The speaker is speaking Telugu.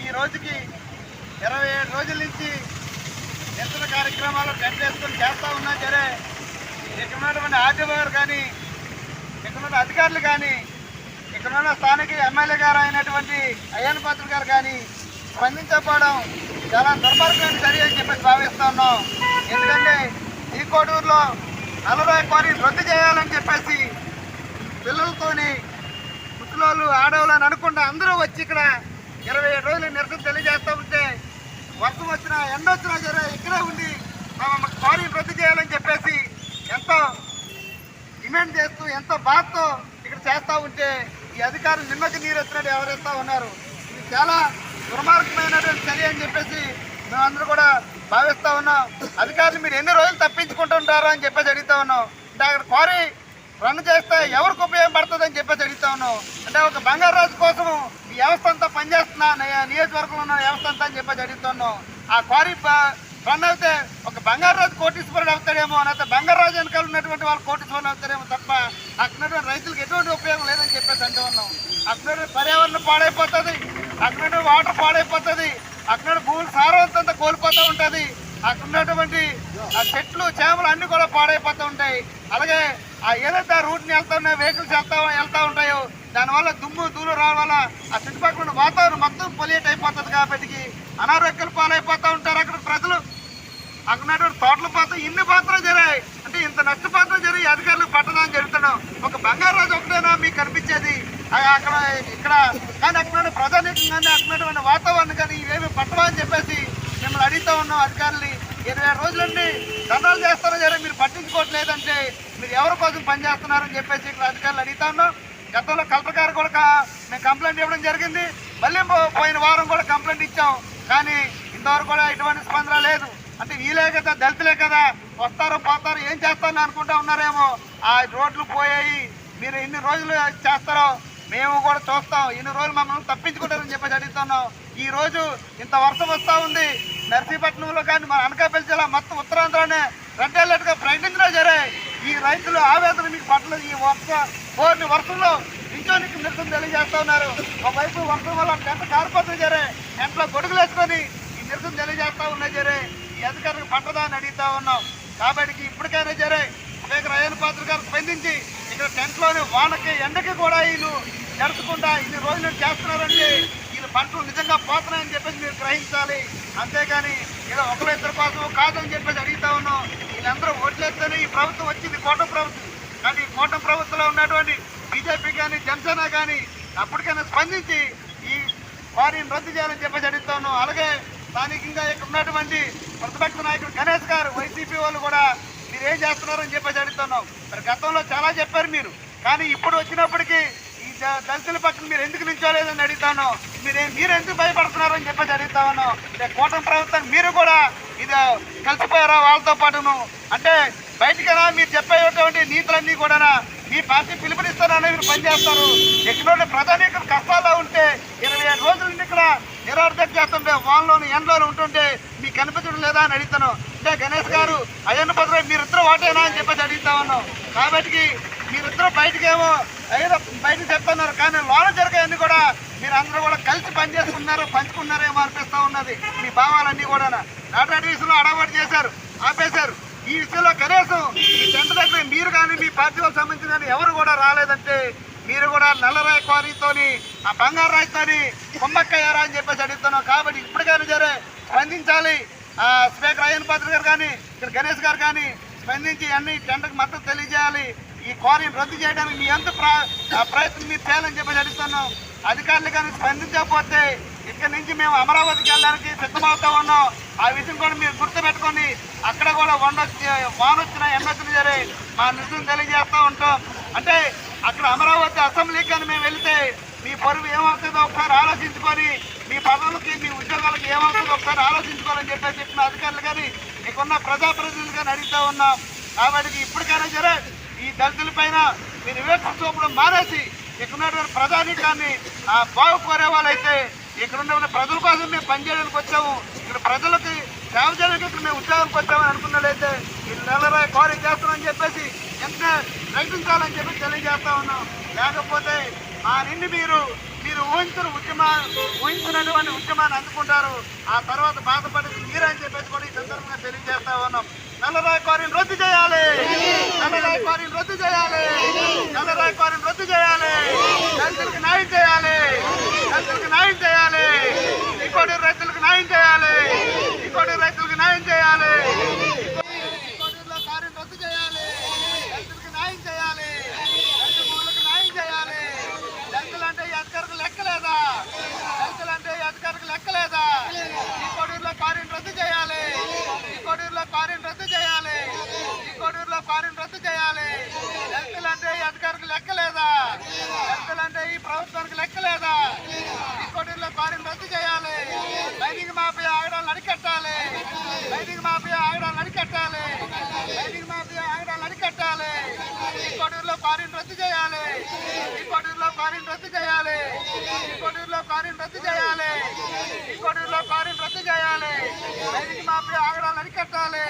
ఈ రోజుకి ఇరవై ఏడు రోజుల నుంచి నిరసన కార్యక్రమాలు టెంట్ చేస్తూ ఉన్నా సరే ఇక్కడ ఉన్నటువంటి ఆర్టీఓ కానీ ఇక్కడ ఉన్న అధికారులు కానీ ఇక్కడ ఉన్న స్థానిక ఎమ్మెల్యే గారు అయినటువంటి అయ్యన్ పాత్ర గారు కానీ స్పందించకపోవడం చాలా దుర్మార్గమైన చర్య అని చెప్పి భావిస్తా ఉన్నాం. ఎందుకంటే ఈ కోటూరులో నలభై కోరి రద్దు చేయాలని చెప్పేసి పిల్లలతోని ముసలోళ్ళు ఆడవాళ్ళు అని అనుకుంటా అందరూ వచ్చి ఇక్కడ ఇరవై ఏడు రోజులు నిరసన తెలియజేస్తూ ఉంటే వర్షం వచ్చినా ఎండ వచ్చినా సరే ఇక్కడే ఉండి తమ కోరి రద్దు చేయాలని చెప్పేసి ఎంతో డిమాండ్ చేస్తూ ఎంతో బాధతో ఇక్కడ చేస్తూ ఉంటే ఈ అధికారులు నిమ్మకి నీరు వచ్చినట్టు ఎవరేస్తూ ఉన్నారు. ఇది చాలా దుర్మార్గమైనటువంటి చర్య అని చెప్పేసి మేమందరూ కూడా భావిస్తూ ఉన్నాం. అధికారులు మీరు ఎన్ని రోజులు తప్పించుకుంటుంటారు అని చెప్పేసి అడుగుతా ఉన్నాం. అంటే అక్కడ క్వారీ రన్ చేస్తే ఎవరికి ఉపయోగపడుతుంది అని చెప్పేసి అడుగుతా ఉన్నాం. అంటే ఒక బంగారాజు కోసం వ్యవస్థ అంతా పనిచేస్తున్నా నియోజకవర్గంలో ఉన్న వ్యవస్థ అంతా అని చెప్పేసి అడుగుతున్నాం ఆ క్వారీ ప- రన్ అయితే ఒక బంగారు రాజు కోటీశ్వరుడు అవుతాడేమో లేకపోతే రాజు వెనకాల ఉన్నటువంటి వాళ్ళు కోటీశ్వరుడు అవుతారేమో తప్ప అక్కడ రైతులకు ఎటువంటి ఉపయోగం లేదని చెప్పేసి అంటూ ఉన్నాం. అక్కడ పర్యావరణం పాడైపోతుంది అక్కడ వాటర్ పాడైపోతుంది అక్కడ భూమి భూములు కోల్పోతూ ఉంటుంది అక్కడ ఉన్నటువంటి ఆ చెట్లు చేమలు అన్నీ కూడా పాడైపోతూ ఉంటాయి. అలాగే ఆ ఏదైతే ఆ రూట్ని వెళ్తా ఉన్నాయో వెహికల్స్ వెళ్తా వెళ్తా ఉంటాయో దానివల్ల దుమ్ము దూరం రావడం వల్ల ఆ చుట్టుపక్కల ఉన్న వాతావరణం మొత్తం పొల్యూట్ అయిపోతుంది కాబట్టి అనారోగ్యాలు పాలైపోతూ ఉంటారు అక్కడ ప్రజలు. అక్కడ ఉన్నటువంటి తోటల పాత్ర ఇన్ని పాత్రలు జరిగాయి. అంటే ఇంత నష్టపాత్రం జరిగి అధికారులు పట్టదని జరుగుతున్నాం ఒక బంగారు రోజు ఒకటేనా మీకు కనిపించేది? అక్కడ ఇక్కడ కానీ అక్కడ ఉన్న ప్రజానీకం కానీ అక్కడ వాతావరణం కానీ ఇవేమి పట్టవా అని చెప్పేసి మిమ్మల్ని అడుగుతూ ఉన్నాం అధికారుల్ని. ఇరవై ఆరు రోజులండి దండాలు చేస్తారో సరే మీరు పట్టించుకోవట్లేదంటే మీరు ఎవరి కోసం పనిచేస్తున్నారని చెప్పేసి ఇక్కడ అధికారులు అడుగుతా ఉన్నాం. గతంలో కలెక్టర్ గారు కూడా మేము కంప్లైంట్ ఇవ్వడం జరిగింది. మళ్ళీ పోయిన వారం కూడా కంప్లైంట్ ఇచ్చాం. కానీ ఇంతవరకు కూడా ఎటువంటి స్పందన లేదు. అంటే వీలే కదా దళితులే కదా వస్తారు పోతారు ఏం చేస్తారని అనుకుంటా ఉన్నారేమో. ఆ రోడ్లు పోయాయి. మీరు ఎన్ని రోజులు చేస్తారో మేము కూడా చూస్తాం. ఇన్ని రోజులు మమ్మల్ని తప్పించుకుంటారని చెప్పేసి అడుగుతున్నాం. ఈ రోజు ఇంత వర్షం వస్తూ ఉంది. నర్సీపట్నంలో కానీ మన అనకాపల్లి జిల్లా మొత్తం ఉత్తరాంధ్రనే రెడ్ అలర్ట్గా ప్రకటించడం జరిగాయి. ఈ రైతులు ఆవేదన మీకు పట్టలేదు. ఈ వర్ష కోరిని వర్షంలో ఇంచోనికి నిరసన తెలియజేస్తూ ఉన్నారు. ఒకవైపు వర్షం వల్ల ఎంత కారిపోతుంది జరే ఎంట్లో గొడుగులు వేసుకొని ఈ నిరసన తెలియజేస్తా ఉన్నాయి జరే ఈ అధికారులకు పట్టదా అని అడుగుతా ఉన్నాం. కాబట్టి ఇప్పటికైనా జరే స్పీకర్ అయ్యన్ పాత్ర గారు స్పందించి ఇక్కడ టెంట్లోని వానకి ఎండకి కూడా వీళ్ళు నడుచుకుంటా ఇన్ని రోజులు చేస్తున్నారంటే పోతున్నాయి అని చెప్పేసి మీరు గ్రహించాలి. అంతేగాని ఇలా ఒకరు ఇద్దరు కోసం కాదని చెప్పేసి అడుగుతా ఉన్నాం. వీళ్ళందరూ ఓట్లేస్తేనే ఈ ప్రభుత్వం వచ్చింది కోటం ప్రభుత్వం. కానీ ఈ కోట ప్రభుత్వంలో ఉన్నటువంటి బీజేపీ కానీ జనసేన కానీ అప్పటికైనా స్పందించి ఈ వారిని రద్దు చేయాలని చెప్పేసి అడుగుతా ఉన్నాం. అలాగే స్థానికంగా ఇక్కడ ఉన్నటువంటి ప్రతిపక్ష నాయకుడు గణేష్ గారు వైసీపీ వాళ్ళు కూడా మీరు ఏం చేస్తున్నారని చెప్పేసి అడుగుతున్నాం మరి గతంలో చాలా చెప్పారు మీరు. కానీ ఇప్పుడు వచ్చినప్పటికీ దళితుల పక్కన మీరు ఎందుకు నిల్చోలేదని అడుగుతాను. మీరు మీరు ఎందుకు భయపడుతున్నారని చెప్పేసి అడుగుతాను. కోటం కూటమి ప్రభుత్వం మీరు కూడా ఇది కలిసిపోయారా వాళ్ళతో పాటును? అంటే బయటకైనా మీరు చెప్పేటువంటి నీతులన్నీ కూడా మీ పార్టీ పిలుపునిస్తారని మీరు పనిచేస్తారు. ప్రధాని ఇక్కడ కష్టాల్లో ఉంటే ఇరవై ఏడు రోజుల నుండి ఇక్కడ నిరార్థం చేస్తుంటే వాళ్ళలోని ఎండలోనే ఉంటుంటే మీకు కనిపించడం లేదా అని అడుగుతాను. అంటే గణేష్ గారు అయ్యన్న భద్ర మీరిద్దరు ఓటేనా అని చెప్పేసి అడుగుతా ఉన్నాం కాబట్టి మీరిద్దరూ బయటకేమో ఏదో బయటకు చెప్తున్నారు కానీ లోన జరిగాయన్నీ కూడా మీరు అందరూ కూడా కలిసి పనిచేసుకున్నారు పంచుకున్నారేమో అనిపిస్తూ ఉన్నది. మీ భావాలన్నీ కూడా నాటు విషయంలో అడగబడి చేశారు ఆపేశారు. ఈ విషయంలో కనీసం ఈ టెంట్ దగ్గర మీరు కానీ మీ పార్టీ వాళ్ళకి సంబంధించిన కానీ ఎవరు కూడా రాలేదంటే మీరు కూడా నల్లరాయి క్వారీతోని ఆ బంగారు రాయితోని కుమ్మక్కయ్యారా అని చెప్పేసి అడుగుతున్నాం. కాబట్టి ఇప్పటికైనా సరే స్పందించాలి. ఆ స్పీకర్ అయ్యన్ పాత్ర గారు కానీ ఇక్కడ గణేష్ గారు కానీ స్పందించి అన్ని టెంటకు మద్దతు తెలియజేయాలి. ఈ క్వారీని రద్దు చేయడానికి మీ ఎంత ప్ర- ఆ ప్రయత్నం మీరు చేయాలని చెప్పేసి అడుగుతున్నాం. అధికారులు కానీ స్పందించకపోతే ఇక్కడ నుంచి మేము అమరావతికి వెళ్ళడానికి సిద్ధమవుతా ఉన్నాం ఆ విషయం కూడా మీరు గుర్తుపెట్టుకొని అక్కడ కూడా వండ వానొచ్చిన వచ్చిన ఎండ సరే మా నిజం తెలియజేస్తూ ఉంటాం. అంటే అక్కడ అమరావతి అసెంబ్లీకి కానీ మేము వెళితే మీ పరువు ఏమవుతుందో ఒకసారి ఆలోచించుకొని మీ పదవులకి మీ ఉద్యోగాలకి ఏమవుతుందో ఒకసారి ఆలోచించుకోవాలని చెప్పేసి చెప్పిన అధికారులు కానీ మీకున్న ప్రజాప్రతినిధులు కానీ అడుగుతూ ఉన్నాం. కాబట్టి ఇప్పటికైనా సరే ఈ దళితుల పైన మీరు వివేకం చూపడం మానేసి ఇక్కడ ఉన్నటువంటి ప్రజానీకాన్ని ఆ బాగు కోరే వాళ్ళైతే ఇక్కడ ఉన్న ప్రజల కోసం మేము పనిచేయడానికి వచ్చాము. ఇక్కడ ప్రజలకి సేవ చేయడానికి ఇక్కడ మేము ఉద్యోగానికి వచ్చామని అనుకున్నట్లయితే ఈ నెల కోరిక చేస్తామని చెప్పేసి వెంటనే ప్రయత్నించాలని చెప్పి తెలియజేస్తా ఉన్నాం. లేకపోతే ఆ నిండి మీరు మీరు ఊహించిన ఉద్యమా ఊహించినటువంటి ఉద్యమాన్ని అందుకుంటారు. ఆ తర్వాత బాధపడేది మీరని చెప్పేసి కూడా ఈ సందర్భంగా తెలియజేస్తా ఉన్నాం. నల్లరాయి క్వారీని రద్దు చేయాలి. నల్లరాయి క్వారీని రద్దు చేయాలి. నల్లరాయి క్వారీని రద్దు చేయాలి. రైతులకు న్యాయం చేయాలి. రైతులకు న్యాయం చేయాలి. ఇంకోటి రైతు న్యాయం చేయాలి ఇంకోటి రైతులకు న్యాయం చేయాలి ఇంకోటిలో క్వారీని రద్దు చేయాలి దళితులకు న్యాయం చేయాలి దళిత భూములకు న్యాయం చేయాలి దళితులు అంటే ఈ అధికారులకు లెక్కలేదా దళితులు అంటే ఈ అధికారులకు లెక్కలేదా ఈ కోడూరులో క్వారీని రద్దు చేయాలి ఈ కోడూరులో క్వారీని రద్దు చేయాలి ఈ కోడూరులో క్వారీని రద్దు చేయాలి దళితులు అంటే ఈ అధికారులకు లెక్కలేదా దళితులు అంటే ఈ ప్రభుత్వానికి లెక్కలేదా ఈ కోడూరులో క్వారీని రద్దు చేయాలి మైనింగ్ మాఫియా ఆగడాలను అరికట్టాలి మైనింగ్ మాఫియా ఆగడాలను అరికట్టాలి మైనింగ్ మాఫియా ఆగడాలను అరికట్టాలి. ఈ కొడూరులో క్వారీని రద్దు చేయాలి. ఈ కొడూరులో క్వారీని రద్దు చేయాలి. ఈ కొడూరులో క్వారీని రద్దు చేయాలి. ఈ కొడూరులో క్వారీని రద్దు చేయాలి. మైనింగ్ మాఫియా ఆగడాలను అరికట్టాలి.